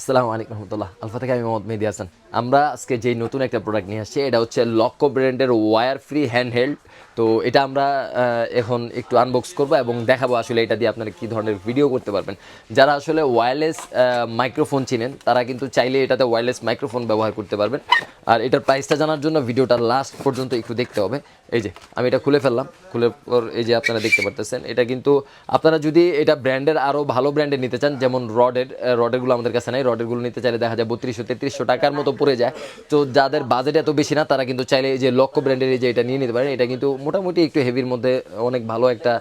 আসসালামু আলাইকুম রহমতুল্লাহ। আলফা থেকে আমি মোহাম্মদ মেহেদি হাসান। আমরা আজকে যেই নতুন একটা প্রোডাক্ট নিয়ে আসছি, এটা হচ্ছে লক্কো ব্র্যান্ডের ওয়্যার ফ্রি হ্যান্ডহেল্ড তো এটা আমরা এখন একটু আনবক্স করব এবং দেখাবো আসলে এটা দিয়ে আপনারা কী ধরনের ভিডিও করতে পারবেন। যারা আসলে ওয়্যারলেস মাইক্রোফোন চিনেন, তারা কিন্তু চাইলে এটাতে ওয়্যারলেস মাইক্রোফোন ব্যবহার করতে পারবেন। আর এটার প্রাইসটা জানার জন্য ভিডিওটা লাস্ট পর্যন্ত একটু দেখতে হবে। এই যে, আমি এটা খুলে ফেললাম। খুলে পর এই যে আপনারা দেখতে পারতেছেন, এটা কিন্তু আপনারা যদি এটা ব্র্যান্ডের আরও ভালো ব্র্যান্ডের নিতে চান, যেমন রডের রডেরগুলো আমাদের কাছে নাই, রডেরগুলো নিতে চাইলে দেখা যায় বত্রিশশো, তেত্রিশশো টাকার মতো পড়ে যায়। তো যাদের বাজেট এত বেশি না, তারা কিন্তু চাইলে এই যে লক্ষ্য ব্র্যান্ডের এই যে এটা নিয়ে নিতে পারেন। এটা কিন্তু মোটামুটি একটু হেভির মধ্যে অনেক ভালো একটা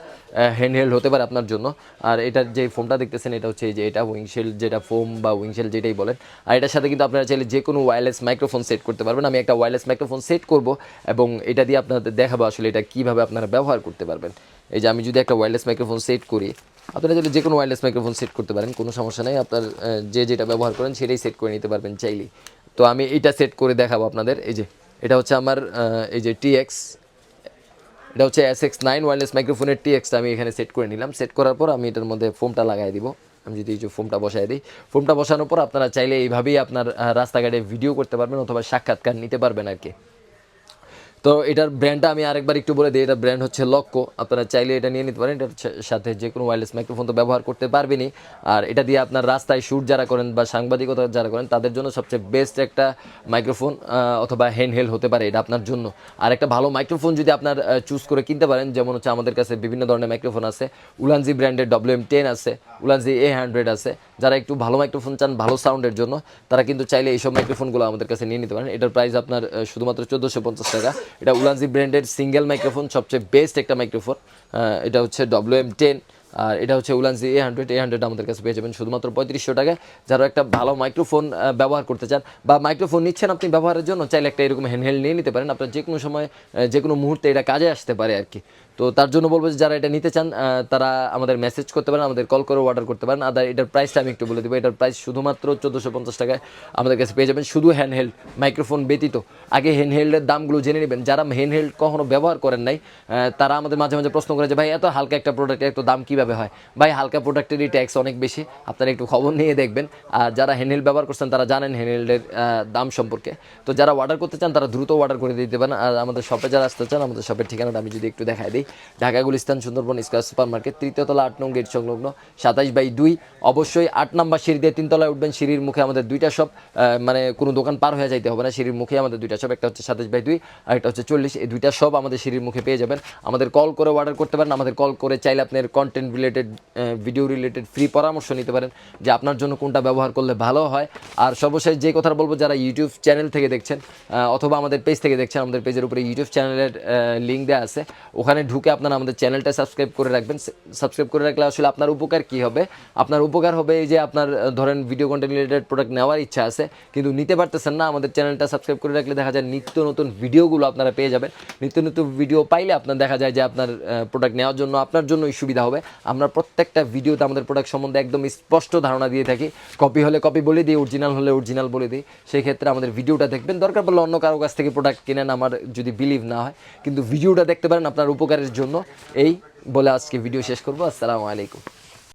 হ্যান্ডহেল্ড হতে পারে আপনার জন্য। আর এটার যে ফোমটা দেখতেছেন, এটা হচ্ছে এই যে এটা উইংশেল যেটা ফোম বা উইংশেল যেটাই বলেন। আর এটার সাথে কিন্তু আপনারা চাইলে যে কোনো ওয়্যারলেস মাইক্রোফোন সেট করতে পারবেন। আমি একটা ওয়্যারলেস মাইক্রোফোন সেট করব এবং এটা দিয়ে আপনাদের দেখাবো আসলে এটা কীভাবে আপনারা ব্যবহার করতে পারবেন। এই যে আমি যদি একটা ওয়্যারলেস মাইক্রোফোন সেট করি, আপনারা যদি যে কোনো ওয়্যারলেস মাইক্রোফোন সেট করতে পারেন, কোনো সমস্যা নেই। আপনার যে যেটা ব্যবহার করেন সেটাই সেট করে নিতে পারবেন চাইলেই তো আমি এটা সেট করে দেখাবো আপনাদের। এই যে, এটা হচ্ছে আমার এই যে টিএক্স এটা হচ্ছে এস এক্স নাইন ওয়ারলেস মাইক্রোফোনের টিএক্সটা আমি এখানে সেট করে নিলাম। সেট করার পর আমি এটার মধ্যে ফোমটা লাগাই দিব। আমি যদি এই যে ফোমটা বসাই দিই ফোমটা বসানোর পর আপনারা চাইলে এইভাবেই আপনার রাস্তাঘাটে ভিডিও করতে পারবেন অথবা সাক্ষাৎকার নিতে পারবেন আর কি। তো এটার ব্র্যান্ডটা আমি আরেকবার একটু বলে দিই, এটা ব্র্যান্ড হচ্ছে লক্কো আপনারা চাইলে এটা নিয়ে নিতে পারেন, এটার সাথে যে কোনো ওয়্যারলেস মাইক্রোফোন তো ব্যবহার করতে পারবেনই। আর এটা দিয়ে আপনার রাস্তায় শ্যুট যারা করেন বা সাংবাদিকতা যারা করেন, তাদের জন্য সবচেয়ে বেস্ট একটা মাইক্রোফোন অথবা হ্যান্ডহেল হতে পারে এটা আপনার জন্য। আর একটা ভালো মাইক্রোফোন যদি আপনার চুজ করে কিনতে পারেন, যেমন হচ্ছে আমাদের কাছে বিভিন্ন ধরনের মাইক্রোফোন আছে। উলানজি ব্র্যান্ডের ডব্লিউ এম টেন আছে, উলানজি এ হান্ড্রেড আছে। যারা একটু ভালো মাইক্রোফোন চান, ভালো সাউন্ডের জন্য, তারা কিন্তু চাইলে এইসব মাইক্রোফোনগুলো আমাদের কাছে নিয়ে নিতে পারেন। এটার প্রাইস আপনার শুধুমাত্র চোদ্দোশো পঞ্চাশ টাকা। এটা উলানজি ব্র্যান্ডের সিঙ্গেল মাইক্রোফোন, সবচেয়ে বেস্ট একটা মাইক্রোফোন। এটা হচ্ছে ডব্লিউ এম টেন আর এটা হচ্ছে Ulanzi A hundred A hundred আমাদের কাছে পেয়ে যাবেন শুধুমাত্র পঁয়ত্রিশশো টাকা যারা একটা ভালো মাইক্রোফোন ব্যবহার করতে চান বা মাইক্রোফোন নিচ্ছেন আপনি ব্যবহারের জন্য, চাইলে একটা এরকম হ্যান্ডহেল্ড নিয়ে নিতে পারেন। আপনার যে কোনো সময় যে কোনো মুহূর্তে এটা কাজে আসতে পারে আর কি। তো তার জন্য বলব যে যারা এটা নিতে চান তারা আমাদের মেসেজ করতে পারেন, আমাদের কল করে অর্ডার করতে পারেন। আর এটার প্রাইসটা আমি একটু বলে দেবো, এটার প্রাইস শুধুমাত্র চোদ্দোশো পঞ্চাশ টাকায় আমাদের কাছে পেয়ে যাবেন। শুধু হ্যান্ডহেল্ড মাইক্রোফোন ব্যতীত। আগে হ্যান্ডহেল্ডের দামগুলো জেনে নেবেন। যারা হ্যান্ডহেল্ড কখনো ব্যবহার করেন নাই তারা আমাদের মাঝে মাঝে প্রশ্ন করে যে, ভাই, এত হালকা একটা প্রোডাক্টের এত দাম কীভাবে হয়? ভাই, হালকা প্রোডাক্টেরই ট্যাক্স অনেক বেশি। আপনারা একটু খবর নিয়ে দেখবেন। আর যারা হ্যান্ডহেল্ড ব্যবহার করছেন, তারা জানেন হ্যান্ডহেল্ডের দাম সম্পর্কে। তো যারা অর্ডার করতে চান, তারা দ্রুত অর্ডার করে দিতে পারেন। আর আমাদের শপে যারা আসতে চান, আমাদের শপের ঠিকানাটা আমি যদি একটু দেখাই দিই। Dhaka, Gulistan, Sundarban square super market তৃতীয়তলা আট নং গেট সংলগ্ন সাতাইশ বাই দুই। অবশ্যই আট নাম্বার সিঁড়ি দিয়ে তিনতলায় উঠবেন। সিঁড়ির মুখে আমাদের দুইটা শপ মানে কোনো দোকান পার হয়ে যাইতে হবে না। সিঁড়ির মুখে আমাদের দুইটা শপ একটা হচ্ছে সাতাইশ বাই দুই আর একটা হচ্ছে চল্লিশ। এই দুইটা শপ আমাদের সিঁড়ির মুখে পেয়ে যাবেন। আমাদের কল করে অর্ডার করতে পারেন। আমাদের কল করে চাইলে আপনার content related video related free পরামর্শ নিতে পারেন যে আপনার জন্য কোনটা ব্যবহার করলে ভালো হয়। আর সর্বশেষ যে কথা বলব, যারা ইউটিউব চ্যানেল থেকে দেখছেন অথবা আমাদের পেজ থেকে দেখছেন, আমাদের পেজের উপরে ইউটিউব চ্যানেলের লিঙ্ক দেওয়া আছে, ওখানে ঢুকে আপনারা আমাদের চ্যানেলটা সাবস্ক্রাইব করে রাখবেন। সাবস্ক্রাইব করে রাখলে আসলে আপনার উপকার কি হবে? আপনার উপকার হবে এই যে আপনার ধরেন ভিডিও কন্টেন্ট রিলেটেড প্রোডাক্ট নেওয়ার ইচ্ছা আছে, কিন্তু নিতে পারতেছেন না, আমাদের চ্যানেলটা সাবস্ক্রাইব করে রাখলে দেখা যায় নিত্য নতুন ভিডিওগুলো আপনারা পেয়ে যাবেন। নিত্য নতুন ভিডিও পাইলে আপনার দেখা যায় যে আপনার প্রোডাক্ট নেওয়ার জন্য আপনার জন্যই সুবিধা হবে। আমরা প্রত্যেকটা ভিডিওতে আমাদের প্রোডাক্ট সম্বন্ধে একদম স্পষ্ট ধারণা দিয়ে থাকি। কপি হলে কপি বলে দিই অরিজিনাল হলে অরিজিনাল বলে দিই। সেই ক্ষেত্রে আমাদের ভিডিওটা দেখবেন। দরকার পড়লে অন্য কারও কাছ থেকে প্রোডাক্ট কেনেন, আমার যদি বিলিভ না হয়। কিন্তু ভিডিওটা দেখতে পারেন, আপনার উপকারের জন্য এই বলে আজকে ভিডিও শেষ করব। আসসালামু আলাইকুম।